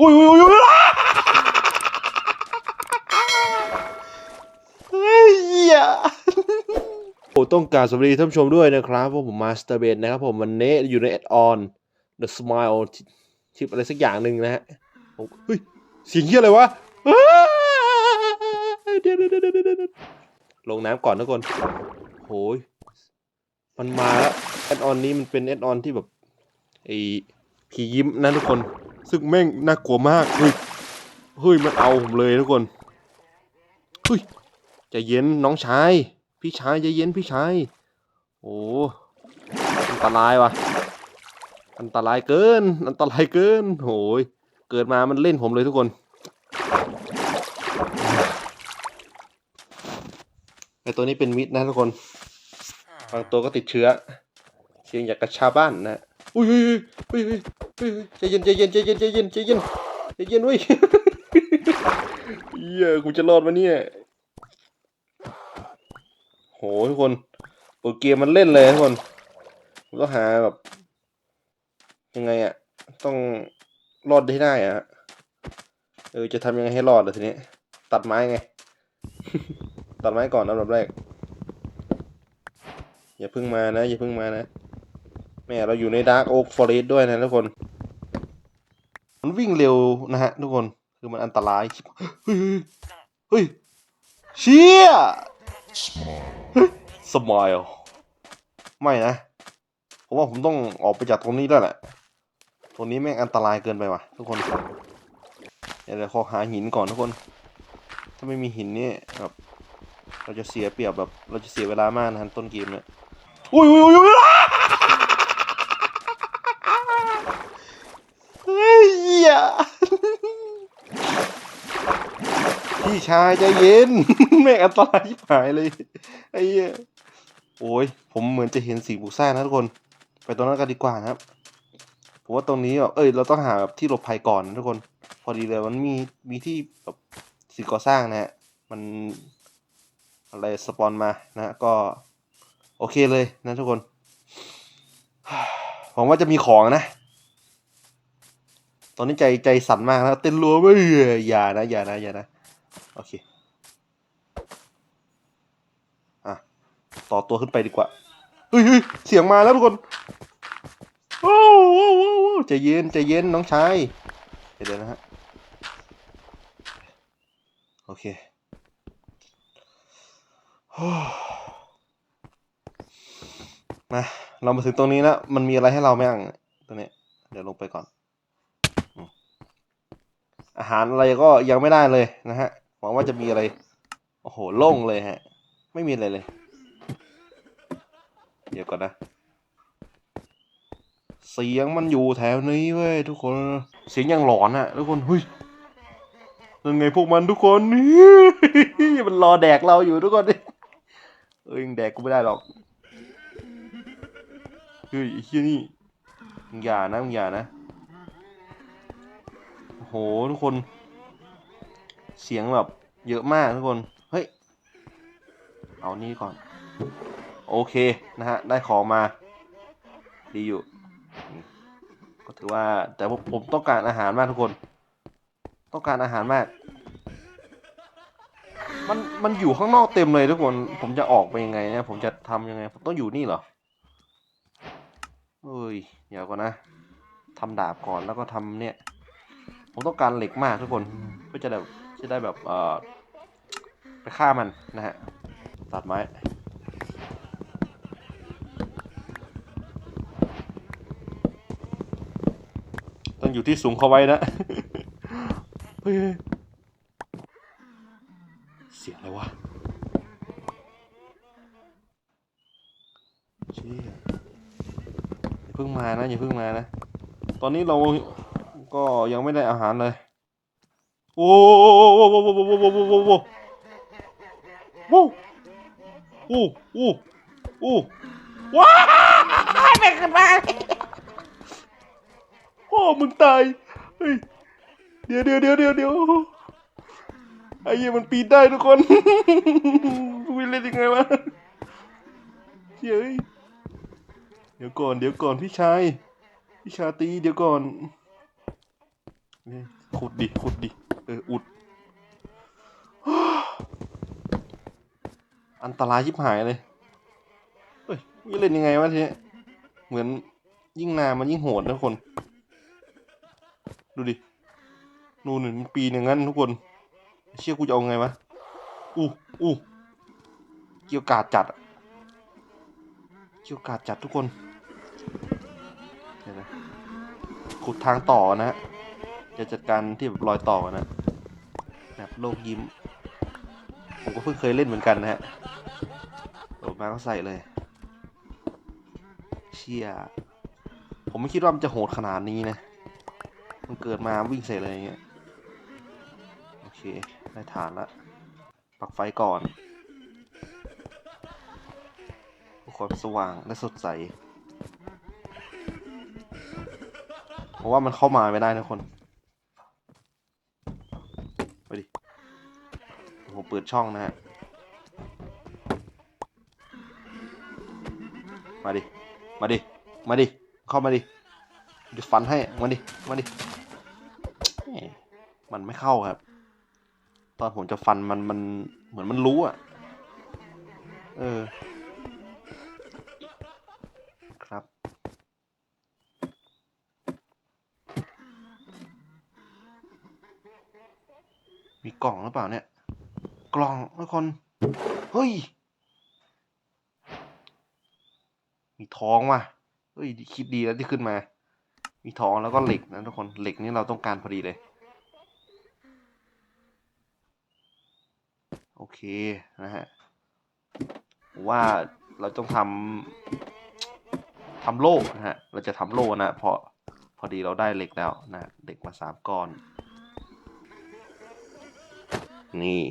อุ้ยอุ้ยอุ้ยเฮียผมต้องการสวัสดีท่านผู้ชมด้วยนะครับพวกผมมาสเตอร์เบนนะครับผมวันนี้อยู่ในแอดออน The Smile ชิปอะไรสักอย่างหนึ่งนะฮะเฮ้ยเสียงเฮียอะไรวะเดี๋ยวเดี๋ยวเดี๋ยวลงน้ำก่อนทุกคนโหยมันมาแล้วแอดออนนี้มันเป็นแอดออนที่แบบไอ้ผียิ้มนะทุกคน ซึ่งแม่งน่ากลัวมากเฮ้ยเฮ้ยมันเอาผมเลยทุกคนเฮ้ยจะเย็นน้องชาย พี่ชายจะเย็นพี่ชายโอ้อันตรายวะอันตรายเกิน อันตรายเกินโหยเกิดมามันเล่นผมเลยทุกคนไอตัวนี้เป็นมิดนะทุกคน บางตัวก็ติดเชื้อเชียงอยากกระชาบ้านนะ อุ้ยอุ้ยอุ้ยอุ้ยใจเย็นใจเย็นใจเย็นใจเย็นใจเย็นใจเย็นเว้ยเย้กูจะรอดวะเนี่ยโหทุกคนเปิดเกมมันเล่นเลยทุกคนกูต้องหาแบบ ยังไงอะ ต้องรอดได้ได้อะเออจะทำยังไงให้รอดล่ะทีนี้ ตัดไม้ไง ตัดไม้ก่อนอันดับแรกอย่าพึ่งมานะ อย่าพึ่งมานะ แม่เราอยู่ในดาร์กโอ๊กฟอเรสด้วยนะทุกคน มันวิ่งเร็วนะฮะทุกคนคือมันอันตรายเฮ้ยเฮ้ยเชี่ยสมายไม่นะผมว่าผมต้องออกไปจากตรงนี้แล้วแหละตรงนี้แม่งอันตรายเกินไปว่ะ ทุกคนเดี๋ยวขอหาหินก่อนทุกคน ถ้าไม่มีหินนี่แบบเราจะเสียเปรียบแบบ เราจะเสียเวลามากนะฮะต้นเกมเนี่ยอุ้ยอ้ยอ้ย พี่ชายใจเย็น แม่อันตรายที่หายเลยไอ้เหี้ยโอ้ยผมเหมือนจะเห็นสีบุกซ่านะทุกคน ไปตรงนั้นกันดีกว่านะครับผมว่าตรงนี้แบบเอ้ยเราต้องหาแบบที่หลบภัยก่อนนะทุกคน พอดีเลยมันมีมีที่แบบสิ่งก่อสร้างนะฮะมันอะไรสปอนมานะก็ โอเคเลยนะทุกคนหวังว่าจะมีของนะ ตอนนี้ใจใจสั่นมากนะเต้นรัวไม่อย่านะอย่านะอย่านะ โอเค อะ ต่อตัวขึ้นไปดีกว่าเฮ้ยเสียงมาแล้วทุกคน โอ้โหใจเย็นใจเย็นน้องชายเดี๋ยวนะฮะ โอเคมาเรามาถึงตรงนี้แล้วมันมีอะไรให้เราไหมอ่งตัวนี้ เดี๋ยวลงไปก่อน อาหารอะไรก็ยังไม่ได้เลยนะฮะ วังว่าจะมีอะไร โอ้โห โล่งเลยฮะ ไม่มีอะไรเลย เดี๋ยวก่อนนะ เสียงมันอยู่แถวนี้เว้ยทุกคน เสียงยังหลอนอะทุกคนเฮ้ยยังไงพวกมันทุกคนนี่มันรอแดกเราอยู่ทุกคนเอ้ยแดกกูไม่ได้หรอกเฮ้ยไอ้ที่นี่อย่านะอย่านะโหทุกคน เสียงแบบเยอะมากทุกคน เฮ้ย เอานี่ก่อน โอเคนะฮะ ได้ของมา ดีอยู่ ก็ถือว่าแต่ผมต้องการอาหารมากทุกคน ต้องการอาหารมาก มันมันอยู่ข้างนอกเต็มเลยทุกคน ผมจะออกไปยังไงเนี่ย ผมจะทำยังไง ผมต้องอยู่นี่เหรอเอ้ย เดี๋ยวก่อนนะทำดาบก่อนแล้วก็ทำเนี่ย ผมต้องการเหล็กมากทุกคนเพื่อจะแบบ จะได้แบบเอ่อไปฆ่ามันนะฮะตัดไม้ต้องอยู่ที่สูงเขาไว้นะเฮ้ยเสียงอะไรวะเชี่ยอย่าเพิ่งมานะอย่าเพิ่งมานะ ตอนนี้เราก็ยังไม่ได้อาหารเลย โอ้โอ้โอ้โอ้โอ้โอ้โอ้โอ้โอ้โอ้โอ้โอ้โอ้ว้าวแม่งขึ้นมาพ่อมึงตายเฮ้ยเดี๋ยวเดี๋ยวเดี๋ยวเดี๋ยวเดี๋ยวไอ้เหี้ยมันปีนได้ทุกคนวิ่งเล่นยังไงวะเย้ยเดี๋ยวก่อนเดี๋ยวก่อนพี่ชายพี่ชาตีเดี๋ยวก่อน ขุดดิขุดดิเอออุด อันตรายชิบหายเลยเฮ้ยนี่เล่นยังไงวะทีเนี้เหมือนยิ่งนานมันยิ่งโหดนะทุกคน ดูดิดูหนึ่งปีหนึ่งงั้นทุกคน เชี่ยกูจะเอาไงวะอู้อู้เกี่ยวกาดจัดเกี่ยวกาดจัดทุกคนเห็นไหมขุดทางต่อนะฮะ จะจัดการที่แบบรอยต่อนะแบบโลกยิ้ม ผมก็เพิ่งเคยเล่นเหมือนกันนะฮะโดดมาก็ใส่เลย เชี่ยผมไม่คิดว่ามันจะโหดขนาดนี้นะ มันเกิดมาวิ่งใส่เลยอย่างเงี้ย โอเค ได้ฐานละปักไฟก่อนความสว่างและสดใส เพราะว่ามันเข้ามาไม่ได้นะคน ไปดิ ผมเปิดช่องนะฮะ มาดิ มาดิ มาดิ เข้ามาดิจะฟันให้ มาดิ มาดิม่มันไม่เข้าครับ ตอนผมจะฟันมันมันเหมือนมันรู้อะ เออ ครับมีกล่องหรือเปล่าเนี่ย กล่องทุกคน เฮ้ย มีท้องว่ะ เฮ้ย คิดดีแล้วที่ขึ้นมา มีท้องแล้วก็เหล็กนะทุกคน เหล็กนี่เราต้องการพอดีเลย โอเคนะฮะ ว่าเราต้องทำทำโล่นะฮะ เราจะทำโล่นะเพราะพอดีเราได้เหล็กแล้วนะ เหล็กมาสามก้อน นี่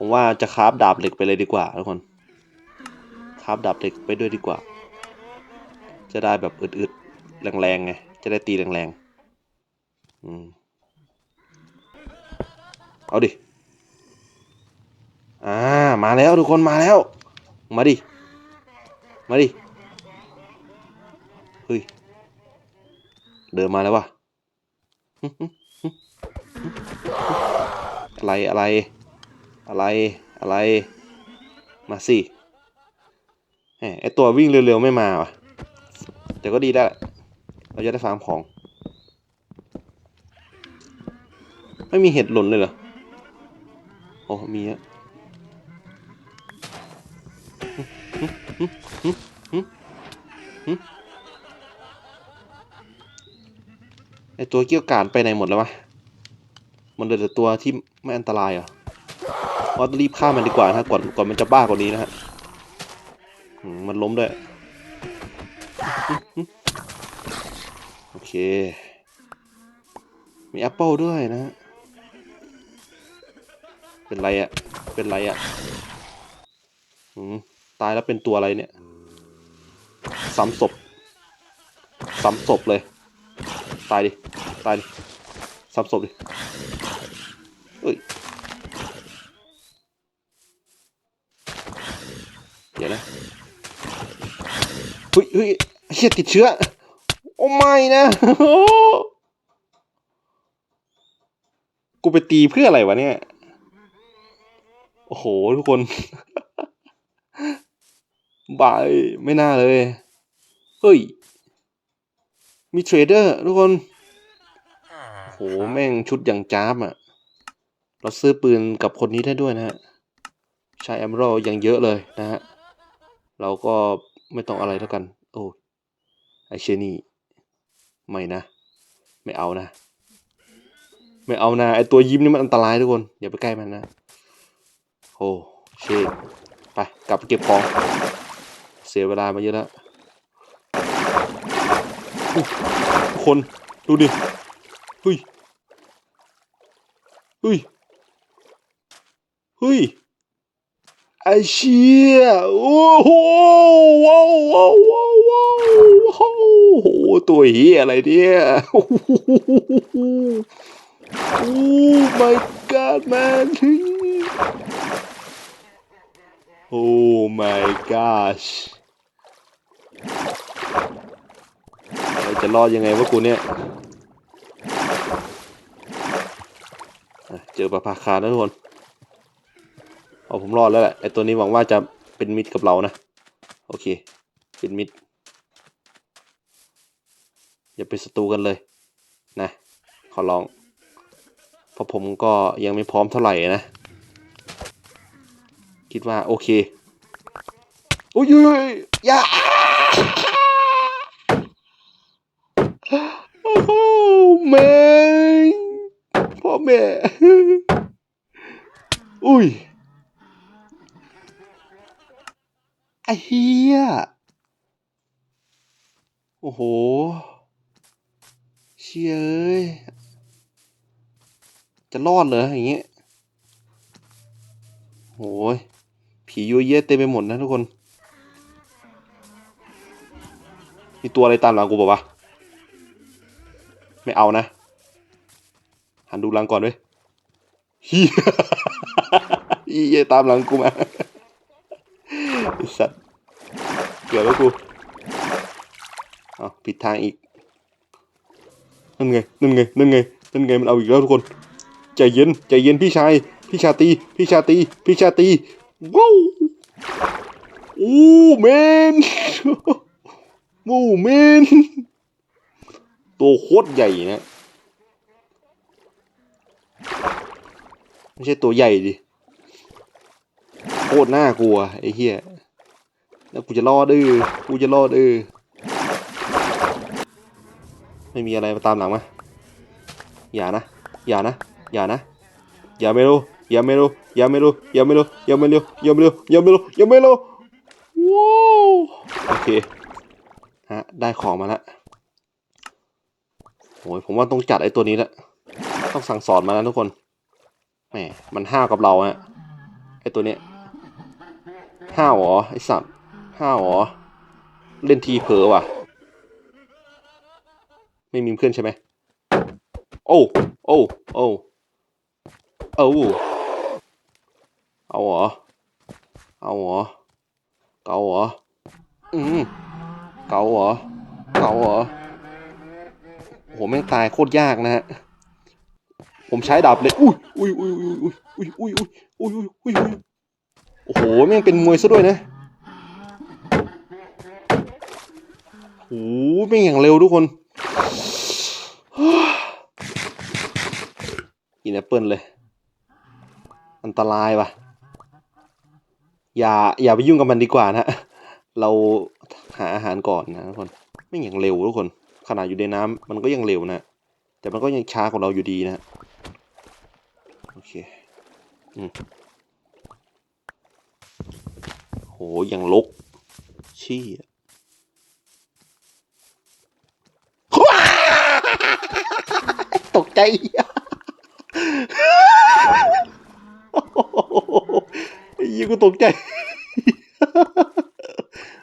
ผมว่าจะคราฟดาบเหล็กไปเลยดีกว่าทุกคนคราฟดาบเหล็กไปด้วยดีกว่า จะได้แบบอึดๆแรงๆไงจะได้ตีแรงๆอืมเอาดิอ่ามาแล้วทุกคนมาแล้ว มาดิ มาดิเฮ้ยเดินมาแล้ววะอะไรอะไร อะไรอะไรมาสิไอตัววิ่งเร็วๆไม่มาวะแต่ก็ดีได้ เราจะได้ฟาร์มของ ไม่มีเห็ดหล่นเลยเหรอ โอ้ มีอะไอตัวเกี้ยวกาดไปไหนหมดแล้ววะ มันเหลือแต่ตัวที่ไม่อันตรายเหรอ ว่ารีบฆ่ามันดีกว่านะก่อนก่อนมันจะบ้ากว่านี้นะฮะมันล้มด้วยโอเค มีแอปเปิลด้วยนะฮะเป็นไรอะเป็นไรอะอืมตายแล้วเป็นตัวอะไรเนี่ยซ้ำศพซ้ำศพเลย ตายดิ ตายดิซ้ำศพดิเอ้ย เดี๋ยวนะเฮ้ยเฮ้ยเฮียติดเชื้อ โอ้ไม่นะ กูไปตีเพื่ออะไรวะเนี่ย โอ้โห ทุกคน บาย ไม่น่าเลย เฮ้ย มีเทรดเดอร์ทุกคน โห แม่งชุดอย่างจ้าบอะ เราซื้อปืนกับคนนี้ได้ด้วยนะฮะ ใช้แอมโรยังเยอะเลยนะฮะ เราก็ไม่ต้องอะไรแล้วกัน โอ้ไอเชนี่ ไม่นะ ไม่เอานะ ไม่เอานะ ไอตัวยิ้มนี่มันอันตรายทุกคน อย่าไปใกล้มันนะ โอ้เชนไปกลับไปเก็บของ เสียเวลามาเยอะแล้วทุกคนดูดิเฮ้ยเฮ้ยเฮ้ย ไอเชี่ยโอ้โหว้าวว้าวว้าวว้าวว้าวโอ้โหตัวเฮียอะไรเนี่ยโอ้โห Oh my god man Oh my gosh จะรอดยังไงวะกูเนี่ยเจอปลาพาคาร์นะทุกคน เอาผมรอดแล้วแหละไอตัวนี้หวังว่าจะเป็นมิตรกับเรานะ โอเค เป็นมิตรอย่าเป็นศัตรูกันเลย นะ ขอร้อง เพราะผมก็ยังไม่พร้อมเท่าไหร่นะ คิดว่าโอเคโอ้ยอยอย่าโอ้โหแม่พ่อแม่ อุ้ย ไอ้เฮียโอ้โห เชียเอ้ย จะรอดเหรออย่างเงี้ยโอ้ยผียัวเยียเต็มไปหมดนะทุกคน มีตัวอะไรตามหลังกูบอกว่าไม่เอานะ หันดูหลังก่อนด้วยเฮียเฮียตามหลังกูมา สัตว์เกือบแล้วกูเอผิดทางอีกนั่นไงนั่นไงนั่นไงนั่นไงมันเอาอีกแล้วทุกคนใจเย็นใจเย็นพี่ชายพี่ชาตีพี่ชาตีพี่ชาตีว้าวโอ้แมนโอ้แมนตัวโคตรใหญ่นะไม่ใช่ตัวใหญ่ดิโคตรน่ากลัวไอ้เหี้ย แล้วกูจะรอดเออกูจะรอดเออไม่มีอะไรมาตามหลังมาอย่านะ อย่านะ อย่านะ อย่าไม่รู้ อย่าไม่รู้ อย่าไม่รู้ อย่าไม่รู้ อย่าไม่รู้ อย่าไม่รู้ อย่าไม่รู้ อย่าไม่รู้ ว้าวโอเค ฮะ ได้ของมาแล้วโอ้ยผมว่าต้องจัดไอ้ตัวนี้ละ ต้องสั่งสอนมาแล้วทุกคน แหม มันห้าวกับเราฮะ ไอ้ตัวเนี้ย ห้าวเหรอไอ้สัตว์ ห้าวเหรอเล่นทีเผลอว่ะ ไม่มีเพื่อนใช่ไหมโอ้โอ้โอ้เอาเอาเหรอเอาเหรอเกาเหรออืมเกาเหรอเกาเหรอโหแม่งตายโคตรยากนะฮะผมใช้ดาบเลยอุ้ยอุ้ยอุ้ยอุ้ยอุ้ยอุ้ยอุ้ยอุ้ยอุ้ยอุ้ยโอ้โหแม่งเป็นมวยซะด้วยนะ โอ้โหแม่งอย่างเร็วทุกคนกินแอปเปิลเลย อันตรายว่ะ อย่าอย่าไปยุ่งกับมันดีกว่านะ เราหาอาหารก่อนนะทุกคนไม่อย่างเร็วทุกคน ขนาดอยู่ในน้ำมันก็ยังเร็วนะ แต่มันก็ยังช้ากว่าเราอยู่ดีนะโอเคอืมโหอย่างลก ชี้ ตกใจไอ้ยี่กูตกใจ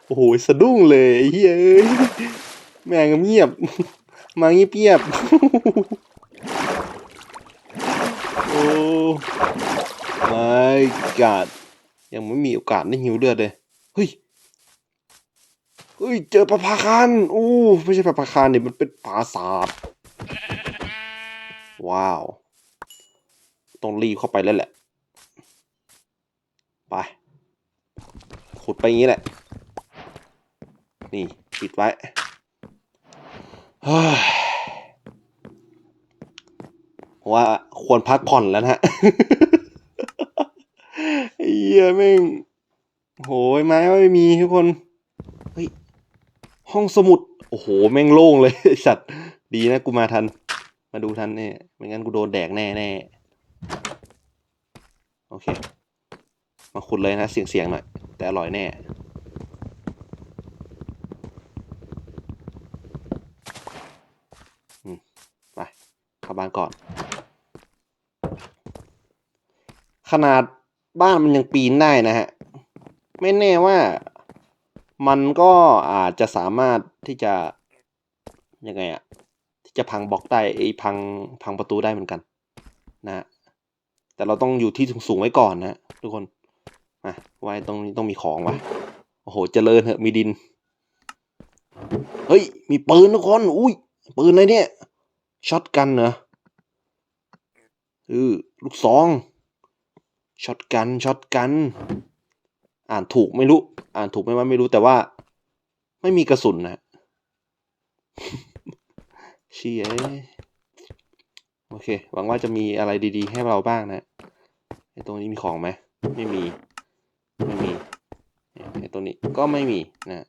โอ้โห สะดุ้งเลยไอ้เฮ้ยเอ้ย แม่งเงียบ มาเงียบเงียบโอ้ my god ยังไม่มีโอกาสได้หิวเลือดเลย เฮ้ย เฮ้ย เจอปลาพาคานอู้ ไม่ใช่ปลาพาคานเนี่ยมันเป็นปลาสาบ ว้าว ต้องรีบเข้าไปแล้วแหละ ไป ขุดไปอย่างนี้แหละ นี่ปิดไว้ว่าควรพักผ่อนแล้วนะฮะเหี้ยแม่งโหยไม้ไม่มีทุกคน เฮ้ย ห้องสมุด โอ้โห แม่งโล่งเลยสัตว์ ดีนะกูมาทัน มาดูทันเนี่ยไม่งั้นกูโดนแดกแน่แน่โอเค มาขุดเลยนะเสียงเสียงหน่อย แต่อร่อยแน่ไปเข้าบ้านก่อน ขนาดบ้านมันยังปีนได้นะฮะ ไม่แน่ว่ามันก็อาจจะสามารถที่จะยังไงอะ จะพังบล็อกได้ไอ้พังพังประตูได้เหมือนกันนะฮะแต่เราต้องอยู่ที่สูงๆไว้ก่อนนะทุกคนอะไว้ตรงนี้ต้องมีของวะโอ้โหเจริญเหอะมีดิน เฮ้ย มีปืนทุกคน อุ้ย ปืนอะไรเนี่ย ช็อตกันเหรอเออลูกซอง ช็อตกัน ช็อตกัน อ่านถูกไม่รู้ อ่านถูกไหมว่าไม่รู้แต่ว่า ไม่มีกระสุนนะ ชี่ยโอเค หวังว่าจะมีอะไรดีๆ ให้เราบ้างนะไอตรงนี้มีของไหมไม่มี ไม่มีไอตรงนี้ก็ไม่มีนะ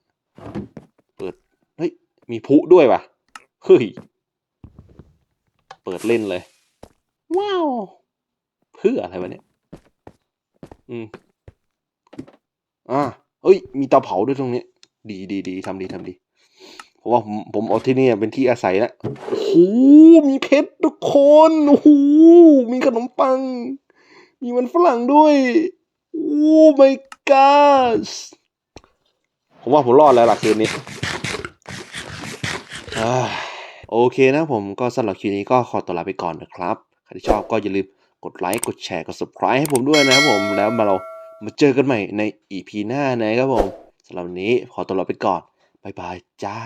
เปิด เฮ้ย มีพุด้วยว่ะ เฮ้ย เปิดเล่นเลย ว้าว เพื่ออะไรวะเนี่ย อืม อ่าเอ้ย มีเตาเผาด้วยตรงนี้ ดีดีดีทำดีทำดี ราะว่าผมผมเอาที่นี่เป็นที่อาศัยแล้วโอ้โหมีเพชรทุกคนโอ้โหมีขนมปัง มีมันฝรั่งด้วยโอ้ my god ผมว่าผมรอดแล้วล่ะคืนนี้โอเคนะผมก็สำหรับคลิปนี้ก็ขอตัวลาไปก่อนนะครับใครที่ชอบก็อย่าลืมกดไลค์กดแชร์กด subscribe ให้ผมด้วยนะครับผมแล้วมาเรามาเจอกันใหม่ใน EP หน้านะครับผมสำหรับวันนี้ขอตัวลาไปก่อนบายบายจ้า